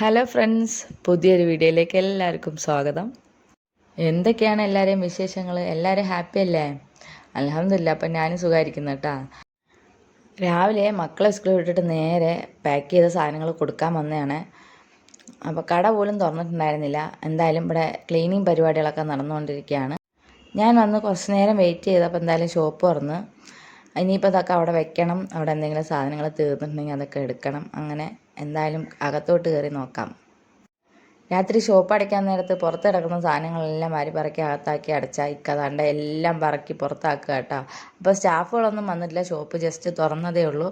Hello friends പുതിയൊരു വീഡിയോയിലേക്ക് എല്ലാവർക്കും സ്വാഗതം. എന്തൊക്കെയാണ് എല്ലാവരെയും വിശേഷങ്ങൾ എല്ലാവരും ഹാപ്പി അല്ലേ? അലഹമില്ല അപ്പം ഞാനും സുഖമായിരിക്കുന്നു കേട്ടോ. രാവിലെ മക്കളെ സ്കൂളിൽ വിട്ടിട്ട് നേരെ പാക്ക് ചെയ്ത സാധനങ്ങൾ കൊടുക്കാൻ വന്നതാണ്. അപ്പോൾ കട പോലും തുറന്നിട്ടുണ്ടായിരുന്നില്ല. എന്തായാലും ഇവിടെ ക്ലീനിങ് പരിപാടികളൊക്കെ നടന്നുകൊണ്ടിരിക്കുകയാണ്. ഞാൻ വന്ന് കുറച്ച് നേരം വെയിറ്റ് ചെയ്തപ്പോൾ എന്തായാലും ഷോപ്പ് തുറന്ന്. ഇനിയിപ്പോൾ അതൊക്കെ അവിടെ വെക്കണം. അവിടെ എന്തെങ്കിലും സാധനങ്ങൾ തീർന്നിട്ടുണ്ടെങ്കിൽ അതൊക്കെ എടുക്കണം. അങ്ങനെ എന്തായാലും അകത്തോട്ട് കയറി നോക്കാം. രാത്രി ഷോപ്പ് അടയ്ക്കാൻ നേരത്ത് പുറത്ത് കിടക്കുന്ന സാധനങ്ങളെല്ലാം വാരി പറക്കി അകത്താക്കി അടച്ചാൽ ഇക്കതാണ്ട എല്ലാം പറക്കി പുറത്താക്കുക കേട്ടോ. അപ്പോൾ സ്റ്റാഫുകളൊന്നും വന്നിട്ടില്ല ഷോപ്പ് ജസ്റ്റ് തുറന്നതേ ഉള്ളൂ.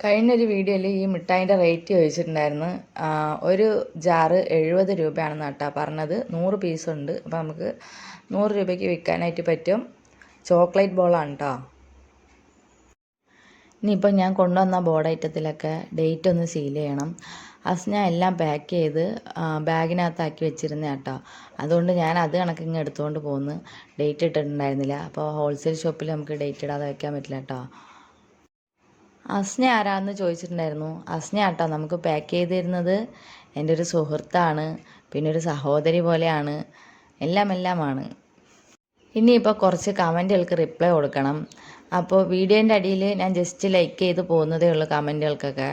കഴിഞ്ഞൊരു വീഡിയോയിൽ ഈ മിഠായിന്റെ റേറ്റ് ചോദിച്ചിട്ടുണ്ടായിരുന്നു. ഒരു ജാറ് എഴുപത് രൂപയാണെന്ന് കേട്ടോ പറഞ്ഞത്. നൂറ് പീസ് ഉണ്ട്. അപ്പോൾ നമുക്ക് നൂറ് രൂപയ്ക്ക് വിൽക്കാനായിട്ട് പറ്റും. ചോക്ലേറ്റ് ബോളാണ് കേട്ടോ ഇനിയിപ്പോൾ ഞാൻ കൊണ്ടുവന്ന ബോർഡ് ഐറ്റത്തിലൊക്കെ ഡേറ്റ് ഒന്ന് സീൽ ചെയ്യണം. അസ്ന എല്ലാം പാക്ക് ചെയ്ത് ബാഗിനകത്താക്കി വെച്ചിരുന്ന കേട്ടോ അതുകൊണ്ട് ഞാൻ അത് കണക്ക് ഇങ്ങ് എടുത്തുകൊണ്ട് പോന്ന്. ഡേറ്റ് ഇട്ടിട്ടുണ്ടായിരുന്നില്ല. അപ്പോൾ ഹോൾസെയിൽ ഷോപ്പിൽ നമുക്ക് ഡേറ്റ് ഇടാതെ വെക്കാൻ പറ്റില്ല കേട്ടോ അസ്ന ആരാന്ന് ചോദിച്ചിട്ടുണ്ടായിരുന്നു. അസ്ന ആട്ടോ നമുക്ക് പാക്ക് ചെയ്തിരുന്നത്. എന്റെ ഒരു സുഹൃത്താണ്. പിന്നെ ഒരു സഹോദരി പോലെയാണ്. എല്ലാം എല്ലാമാണ് ഇനിയിപ്പോൾ കുറച്ച് കമന്റുകൾക്ക് റിപ്ലൈ കൊടുക്കണം. അപ്പോൾ വീഡിയോന്റെ അടിയിൽ ഞാൻ ജസ്റ്റ് ലൈക്ക് ചെയ്ത് പോകുന്നതേ ഉള്ളൂ കമന്റുകൾക്കൊക്കെ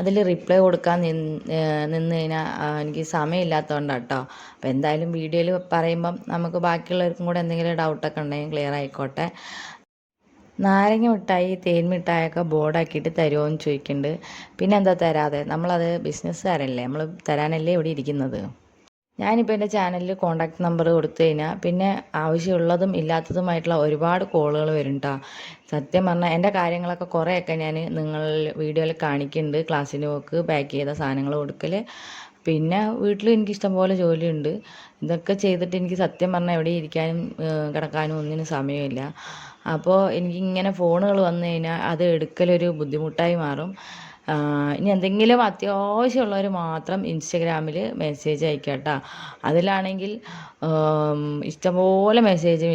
അതിൽ റിപ്ലൈ കൊടുക്കാൻ നിന്ന് നിന്ന് കഴിഞ്ഞാൽ എനിക്ക് സമയമില്ലാത്തതുകൊണ്ടാണ് കേട്ടോ അപ്പോൾ എന്തായാലും വീഡിയോയിൽ പറയുമ്പം നമുക്ക് ബാക്കിയുള്ളവർക്കും കൂടെ എന്തെങ്കിലും ഡൗട്ടൊക്കെ ഉണ്ടെങ്കിൽ ക്ലിയർ ആയിക്കോട്ടെ. നാരങ്ങ മിഠായി തേൻ മിഠായൊക്കെ ബോർഡാക്കിയിട്ട് തരുമോ എന്ന് ചോദിക്കുന്നുണ്ട് പിന്നെ എന്താ തരാതെ? നമ്മളത് ബിസിനസ്സുകാരല്ലേ നമ്മൾ തരാനല്ലേ ഇവിടെ ഇരിക്കുന്നത്? ഞാനിപ്പോൾ എന്റെ ചാനലിൽ കോൺടാക്ട് നമ്പർ കൊടുത്തു കഴിഞ്ഞാൽ പിന്നെ ആവശ്യമുള്ളതും ഇല്ലാത്തതുമായിട്ടുള്ള ഒരുപാട് കോളുകൾ വരും കേട്ടോ സത്യം പറഞ്ഞാൽ എന്റെ കാര്യങ്ങളൊക്കെ കുറേയൊക്കെ ഞാൻ നിങ്ങൾ വീഡിയോയിൽ കാണിക്കുന്നുണ്ട് ക്ലാസ്സിന് പോക്ക് പാക്ക് ചെയ്ത സാധനങ്ങൾ കൊടുക്കൽ പിന്നെ വീട്ടിൽ എനിക്ക് ഇഷ്ടംപോലെ ജോലിയുണ്ട്. ഇതൊക്കെ ചെയ്തിട്ട് എനിക്ക് സത്യം പറഞ്ഞാൽ എവിടെ ഇരിക്കാനും കിടക്കാനും ഒന്നിനും സമയമില്ല. അപ്പോൾ എനിക്കിങ്ങനെ ഫോണുകൾ വന്നു കഴിഞ്ഞാൽ അത് എടുക്കലൊരു ബുദ്ധിമുട്ടായി മാറും. ഇനി എന്തെങ്കിലും അത്യാവശ്യമുള്ളവർ മാത്രം ഇൻസ്റ്റഗ്രാമിൽ മെസ്സേജ് അയക്കുക കേട്ടോ അതിലാണെങ്കിൽ ഇഷ്ടംപോലെ മെസ്സേജ്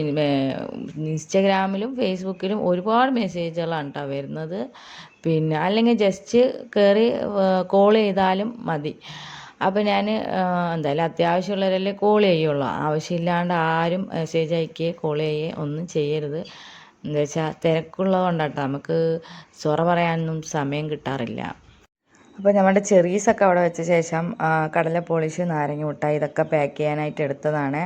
ഇൻസ്റ്റഗ്രാമിലും ഫേസ്ബുക്കിലും ഒരുപാട് മെസ്സേജുകളാണ് കേട്ടോ വരുന്നത്. പിന്നെ അല്ലെങ്കിൽ ജസ്റ്റ് കയറി കോൾ ചെയ്താലും മതി. അപ്പോൾ ഞാൻ എന്തായാലും അത്യാവശ്യമുള്ളവരല്ലേ കോൾ ചെയ്യുള്ളൂ. ആവശ്യമില്ലാണ്ട് ആരും മെസ്സേജ് അയക്കുകയോ കോൾ ചെയ്യുകയോ ഒന്നും ചെയ്യരുത്. എന്താ വെച്ചാൽ തിരക്കുള്ളത് കൊണ്ടാട്ടോ നമുക്ക് സൊറ പറയാനൊന്നും സമയം കിട്ടാറില്ല. അപ്പോൾ നമ്മുടെ ചെറീസൊക്കെ അവിടെ വെച്ച ശേഷം കടല പോളിഷ് നാരങ്ങ മുട്ടായി ഇതൊക്കെ പാക്ക് ചെയ്യാനായിട്ട് എടുത്തതാണ്.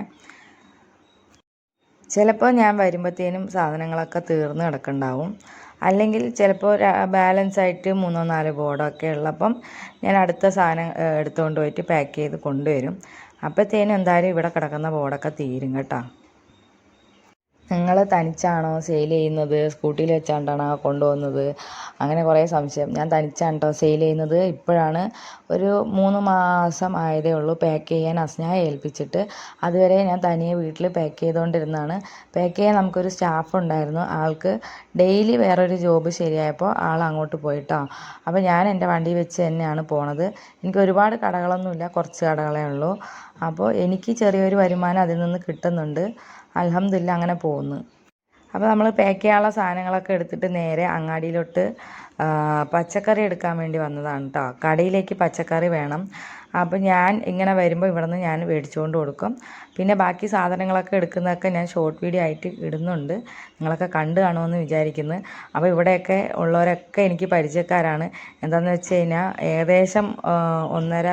ചിലപ്പോൾ ഞാൻ വരുമ്പോഴത്തേനും സാധനങ്ങളൊക്കെ തീർന്ന് കിടക്കുന്നുണ്ടാവും അല്ലെങ്കിൽ ചിലപ്പോൾ ബാലൻസ് ആയിട്ട് മൂന്നോ നാലോ ബോർഡൊക്കെ ഉള്ളപ്പം ഞാൻ അടുത്ത സാധനം എടുത്തുകൊണ്ട് പോയിട്ട് പാക്ക് ചെയ്ത് കൊണ്ടുവരും. അപ്പോഴത്തേനും എന്തായാലും ഇവിടെ കിടക്കുന്ന ബോർഡൊക്കെ തീരും കേട്ടോ. നിങ്ങൾ തനിച്ചാണോ സെയിൽ ചെയ്യുന്നത്? സ്കൂട്ടിയിൽ വെച്ചാണ്ടാണോ കൊണ്ടുപോകുന്നത് അങ്ങനെ കുറേ സംശയം. ഞാൻ തനിച്ചാണ് കേട്ടോ സെയിൽ ചെയ്യുന്നത്. ഇപ്പോഴാണ് ഒരു മൂന്ന് മാസം ആയതേ ഉള്ളൂ. പാക്ക് ചെയ്യാൻ അസ്നയെ ഏൽപ്പിച്ചിട്ട്. അതുവരെ ഞാൻ തനിയെ വീട്ടിൽ പാക്ക് ചെയ്തുകൊണ്ടിരുന്നതാണ് പാക്ക് ചെയ്യാൻ നമുക്കൊരു സ്റ്റാഫ് ഉണ്ടായിരുന്നു. ആൾക്ക് ഡെയിലി വേറൊരു ജോബ് ശരിയായപ്പോൾ ആൾ അങ്ങോട്ട് പോയിട്ടോ. അപ്പോൾ ഞാൻ എന്റെ വണ്ടി വെച്ച് തന്നെയാണ് പോണത്. എനിക്ക് ഒരുപാട് കടകളൊന്നുമില്ല. കുറച്ച് കടകളേ ഉള്ളൂ. അപ്പോൾ എനിക്ക് ചെറിയൊരു വരുമാനം അതിൽ നിന്ന് കിട്ടുന്നുണ്ട്. അലഹമില്ല അങ്ങനെ പോകുന്നു. അപ്പോൾ നമ്മൾ പാക്ക് ചെയ്യാനുള്ള സാധനങ്ങളൊക്കെ എടുത്തിട്ട് നേരെ അങ്ങാടിയിലോട്ട് പച്ചക്കറി എടുക്കാൻ വേണ്ടി വന്നതാണ് കേട്ടോ കടയിലേക്ക് പച്ചക്കറി വേണം. അപ്പോൾ ഞാൻ ഇങ്ങനെ വരുമ്പോൾ ഇവിടെ നിന്ന് ഞാൻ മേടിച്ചുകൊണ്ട് കൊടുക്കും. പിന്നെ ബാക്കി സാധനങ്ങളൊക്കെ എടുക്കുന്നതൊക്കെ ഞാൻ ഷോർട്ട് വീഡിയോ ആയിട്ട് ഇടുന്നുണ്ട്. നിങ്ങളൊക്കെ കണ്ടു കാണുമെന്ന് വിചാരിക്കുന്നു. അപ്പോൾ ഇവിടെയൊക്കെ ഉള്ളവരൊക്കെ എനിക്ക് പരിചയക്കാരാണ്. എന്താണെന്ന് വെച്ച് കഴിഞ്ഞാൽ ഏകദേശം ഒന്നര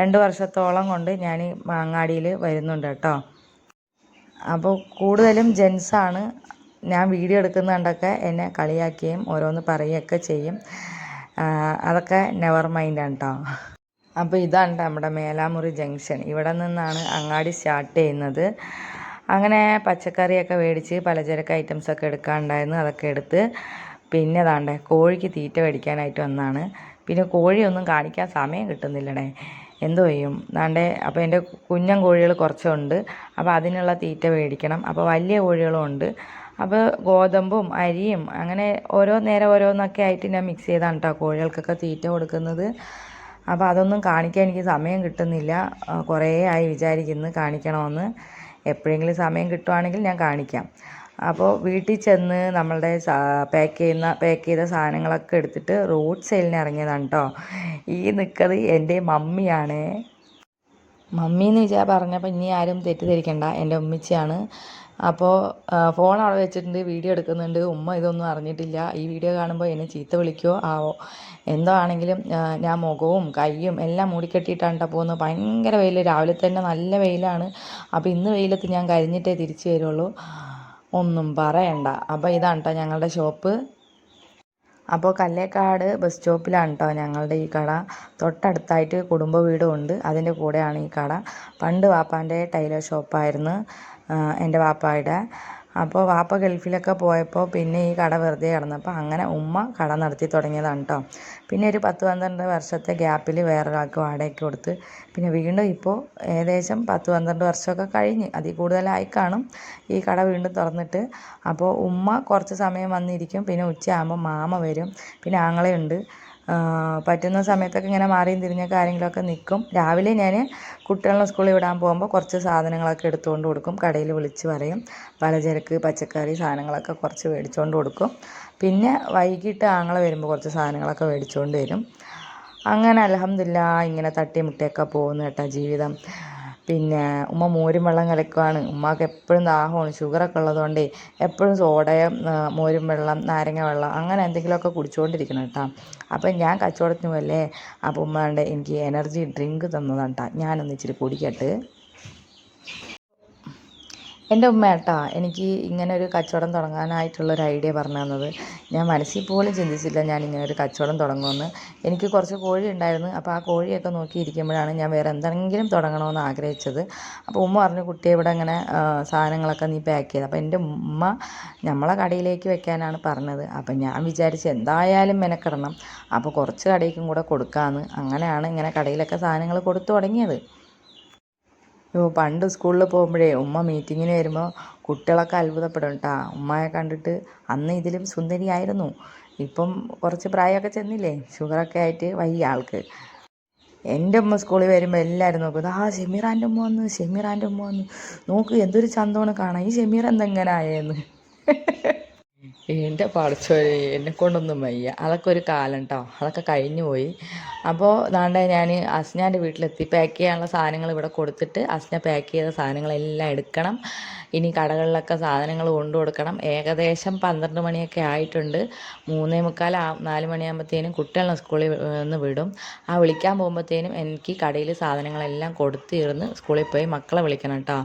രണ്ട് വർഷത്തോളം കൊണ്ട് ഞാൻ മാങ്ങാടിയിൽ വരുന്നുണ്ട് കേട്ടോ അപ്പോൾ കൂടുതലും ജെൻസാണ് ഞാൻ വീഡിയോ എടുക്കുന്ന കണ്ടൊക്കെ എന്നെ കളിയാക്കുകയും ഓരോന്ന് പറയുകയൊക്കെ ചെയ്യും. അതൊക്കെ നെവർ മൈൻഡാണ് കേട്ടോ അപ്പോൾ ഇതാണ് നമ്മുടെ മേലാമുറി ജംഗ്ഷൻ ഇവിടെ നിന്നാണ് അങ്ങാടി സ്റ്റാർട്ട് ചെയ്യുന്നത്. അങ്ങനെ പച്ചക്കറിയൊക്കെ മേടിച്ച് പലചരക്ക് ഐറ്റംസൊക്കെ എടുക്കാനുണ്ടായിരുന്നു. അതൊക്കെ എടുത്ത് പിന്നെ അതാണ്ട് കോഴിക്ക് തീറ്റ മേടിക്കാനായിട്ട് വന്നതാണ് പിന്നെ കോഴിയൊന്നും കാണിക്കാൻ സമയം കിട്ടുന്നില്ലടേ. എന്തോ ചെയ്യും. ദാണ്ടെ അപ്പോൾ എന്റെ കുഞ്ഞൻ കോഴികൾ കുറച്ചുണ്ട്. അപ്പോൾ അതിനുള്ള തീറ്റ മേടിക്കണം. അപ്പോൾ വലിയ കോഴികളും ഉണ്ട്. അപ്പോൾ ഗോതമ്പും അരിയും അങ്ങനെ ഓരോ നേരം ഓരോന്നൊക്കെ ആയിട്ട് ഞാൻ മിക്സ് ചെയ്താണ് കേട്ടോ കോഴികൾക്കൊക്കെ തീറ്റ കൊടുക്കുന്നത്. അപ്പോൾ അതൊന്നും കാണിക്കാൻ എനിക്ക് സമയം കിട്ടുന്നില്ല. കുറേ ആയി വിചാരിക്കുന്നു കാണിക്കണമെന്ന് എപ്പോഴെങ്കിലും സമയം കിട്ടുവാണെങ്കിൽ ഞാൻ കാണിക്കാം. അപ്പോൾ വീട്ടിൽ ചെന്ന് നമ്മളുടെ പാക്ക് ചെയ്യുന്ന പാക്ക് ചെയ്ത സാധനങ്ങളൊക്കെ എടുത്തിട്ട് റോഡ് സൈഡിന് ഇറങ്ങിയതാണ് കേട്ടോ ഈ നിൽക്കുന്നത് എന്റെ മമ്മിയാണ്. മമ്മി എന്ന് വെച്ചാൽ പറഞ്ഞപ്പോൾ ഇനി ആരും തെറ്റിദ്ധരിക്കണ്ട. എന്റെ ഉമ്മിച്ചയാണ്. അപ്പോൾ ഫോൺ അവിടെ വെച്ചിട്ടുണ്ട് വീഡിയോ എടുക്കുന്നുണ്ട്. ഉമ്മ ഇതൊന്നും അറിഞ്ഞിട്ടില്ല. ഈ വീഡിയോ കാണുമ്പോൾ എന്നെ ചീത്ത വിളിക്കുമോ ആവോ? എന്തോ ആണെങ്കിലും ഞാൻ മുഖവും കൈയും എല്ലാം മൂടിക്കെട്ടിയിട്ടാണ് കേട്ടോ പോകുന്നത്. ഭയങ്കര വെയിൽ രാവിലെ തന്നെ നല്ല വെയിലാണ്. അപ്പോൾ ഇന്ന് വെയിലത്ത് ഞാൻ കരിഞ്ഞിട്ടേ തിരിച്ചു വരുള്ളൂ. ഒന്നും പറയണ്ട. അപ്പോൾ ഇതാണ് കേട്ടോ ഞങ്ങളുടെ ഷോപ്പ്. അപ്പോൾ കല്ലേക്കാട് ബസ് സ്റ്റോപ്പിലാണ് കേട്ടോ ഞങ്ങളുടെ ഈ കട. തൊട്ടടുത്തായിട്ട് കുടുംബ വീടും ഉണ്ട്. അതിന്റെ കൂടെയാണ് ഈ കട. പണ്ട് വാപ്പാന്റെ ടൈലർ ഷോപ്പായിരുന്നു എന്റെ വാപ്പായുടെ. അപ്പോൾ വാപ്പ ഗൾഫിലൊക്കെ പോയപ്പോൾ പിന്നെ ഈ കട വെറുതെ കിടന്നപ്പോൾ അങ്ങനെ ഉമ്മ കട നടത്തി തുടങ്ങിയതാണ് കേട്ടോ പിന്നെ ഒരു പത്ത് പന്ത്രണ്ട് വർഷത്തെ ഗ്യാപ്പിൽ വേറൊരാൾക്ക് വാടകയ്ക്ക് കൊടുത്ത്. പിന്നെ വീണ്ടും ഇപ്പോൾ ഏകദേശം പത്ത് പന്ത്രണ്ട് വർഷമൊക്കെ കഴിഞ്ഞ് അതിൽ കൂടുതലായി കാണും. ഈ കട വീണ്ടും തുറന്നിട്ട് അപ്പോൾ ഉമ്മ കുറച്ച് സമയം വന്നിരിക്കും. പിന്നെ ഉച്ചയാകുമ്പോൾ മാമ വരും. പിന്നെ ആങ്ങളയുണ്ട്. പറ്റുന്ന സമയത്തൊക്കെ ഇങ്ങനെ മാറിയും തിരിഞ്ഞ കാര്യങ്ങളൊക്കെ നിൽക്കും രാവിലെ ഞാൻ കുട്ടികളെ സ്കൂളിൽ വിടാൻ പോകുമ്പോൾ കുറച്ച് സാധനങ്ങളൊക്കെ എടുത്തുകൊണ്ട് കൊടുക്കും. കടയിൽ വിളിച്ച് പറയും. പലചരക്ക് പച്ചക്കറി സാധനങ്ങളൊക്കെ കുറച്ച് മേടിച്ചുകൊണ്ട് കൊടുക്കും. പിന്നെ വൈകിട്ട് ആങ്ങളെ വരുമ്പോൾ കുറച്ച് സാധനങ്ങളൊക്കെ മേടിച്ചുകൊണ്ട് വരും. അങ്ങനെ അലഹമില്ല ഇങ്ങനെ തട്ടിമുട്ടിയൊക്കെ പോകുന്നു കേട്ടോ ജീവിതം. പിന്നെ ഉമ്മ മോരും വെള്ളം കലക്കുവാണ്. ഉമ്മക്ക് എപ്പോഴും ദാഹമാണ്. ഷുഗറൊക്കെ ഉള്ളതുകൊണ്ട് എപ്പോഴും സോഡയും മോരും വെള്ളം നാരങ്ങ വെള്ളം അങ്ങനെ എന്തെങ്കിലുമൊക്കെ കുടിച്ചുകൊണ്ടിരിക്കണം കേട്ടോ. അപ്പം ഞാൻ കച്ചവടത്തിന് പോയല്ലേ? അപ്പം ഉമ്മ എനിക്ക് എനർജി ഡ്രിങ്ക് തന്നതാണ് കേട്ടോ ഞാനൊന്ന് ഇച്ചിരി കുടിക്കട്ടെ എന്റെ ഉമ്മ കേട്ടോ എനിക്ക് ഇങ്ങനെ ഒരു കച്ചവടം തുടങ്ങാനായിട്ടുള്ള ഒരു ഐഡിയ പറഞ്ഞു തന്നത്. ഞാൻ മനസ്സിൽ പോലും ചിന്തിച്ചില്ല ഞാൻ ഇങ്ങനെ ഒരു കച്ചവടം തുടങ്ങുമെന്ന്. എനിക്ക് കുറച്ച് കോഴി ഉണ്ടായിരുന്നു. അപ്പോൾ ആ കോഴിയൊക്കെ നോക്കിയിരിക്കുമ്പോഴാണ് ഞാൻ വേറെ എന്തെങ്കിലും തുടങ്ങണമെന്ന് ആഗ്രഹിച്ചത്. അപ്പോൾ ഉമ്മ പറഞ്ഞു കുട്ടിയെ ഇവിടെ ഇങ്ങനെ സാധനങ്ങളൊക്കെ നീ പാക്ക് ചെയ്ത്. അപ്പോൾ എന്റെ ഉമ്മ നമ്മളെ കടയിലേക്ക് വെക്കാനാണ് പറഞ്ഞത്. അപ്പോൾ ഞാൻ വിചാരിച്ച് എന്തായാലും മെനക്കിടണം. അപ്പോൾ കുറച്ച് കടയ്ക്കും കൂടെ കൊടുക്കാമെന്ന് അങ്ങനെയാണ് ഇങ്ങനെ കടയിലൊക്കെ സാധനങ്ങൾ കൊടുത്തു തുടങ്ങിയത്. പണ്ട് സ്കൂളിൽ പോകുമ്പോഴേ ഉമ്മ മീറ്റിങ്ങിന് വരുമ്പോൾ കുട്ടികളൊക്കെ അത്ഭുതപ്പെടും കേട്ടോ ഉമ്മയെ കണ്ടിട്ട് അന്ന് ഇതിലും സുന്ദരിയായിരുന്നു. ഇപ്പം കുറച്ച് പ്രായമൊക്കെ ചെന്നില്ലേ? ഷുഗറൊക്കെ ആയിട്ട് വയ്യ ആൾക്ക്. എന്റെ ഉമ്മ സ്കൂളിൽ വരുമ്പോൾ എല്ലാവരും നോക്കും ആ ഷെമീറാന്റെ ഉമ്മ വന്ന് ഷെമീറാന്റെ ഉമ്മ വന്ന്. നോക്ക് എന്തൊരു ചന്തമാണ് കാണാൻ. ഈ ഷെമീർ എന്തെങ്ങനെ ആയെന്ന്? എന്റെ പഠിച്ചോരെ എന്നെ കൊണ്ടൊന്നും വയ്യ. അതൊക്കെ ഒരു കാലം കേട്ടോ അതൊക്കെ കഴിഞ്ഞു പോയി. അപ്പോൾ ദാണ്ടെ ഞാൻ അസ്നാന്റെ വീട്ടിലെത്തി. പാക്ക് ചെയ്യാനുള്ള സാധനങ്ങൾ ഇവിടെ കൊടുത്തിട്ട് അസ്ന പാക്ക് ചെയ്ത സാധനങ്ങളെല്ലാം എടുക്കണം. ഇനി കടകളിലൊക്കെ സാധനങ്ങൾ കൊണ്ടു കൊടുക്കണം. ഏകദേശം പന്ത്രണ്ട് മണിയൊക്കെ ആയിട്ടുണ്ട്. മൂന്നേ മുക്കാൽ നാല് മണിയാകുമ്പോഴത്തേനും കുട്ടികളെ സ്കൂളിൽ നിന്ന് വിടും. ആ വിളിക്കാൻ പോകുമ്പോഴത്തേനും എനിക്ക് കടയിൽ സാധനങ്ങളെല്ലാം കൊടുത്തിരുന്ന് സ്കൂളിൽ പോയി മക്കളെ വിളിക്കണം കേട്ടോ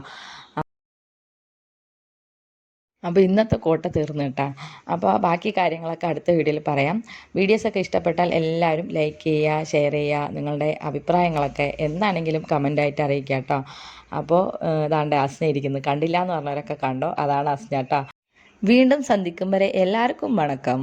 അപ്പോൾ ഇന്നത്തെ കോട്ട തീർന്നു കേട്ടോ. അപ്പോൾ ബാക്കി കാര്യങ്ങളൊക്കെ അടുത്ത വീഡിയോയിൽ പറയാം. വീഡിയോസൊക്കെ ഇഷ്ടപ്പെട്ടാൽ എല്ലാവരും ലൈക്ക് ചെയ്യുക ഷെയർ ചെയ്യുക നിങ്ങളുടെ അഭിപ്രായങ്ങളൊക്കെ എന്താണെങ്കിലും കമന്റായിട്ട് അറിയിക്കുക കേട്ടോ. അപ്പോൾ ഇതാണ്ട് അസ്ന ഇരിക്കുന്നത് കണ്ടില്ല എന്ന് പറഞ്ഞവരൊക്കെ കണ്ടോ? അതാണ് അസ്ന കേട്ടോ. വീണ്ടും സന്ധിക്കും വരെ എല്ലാവർക്കും വണക്കം.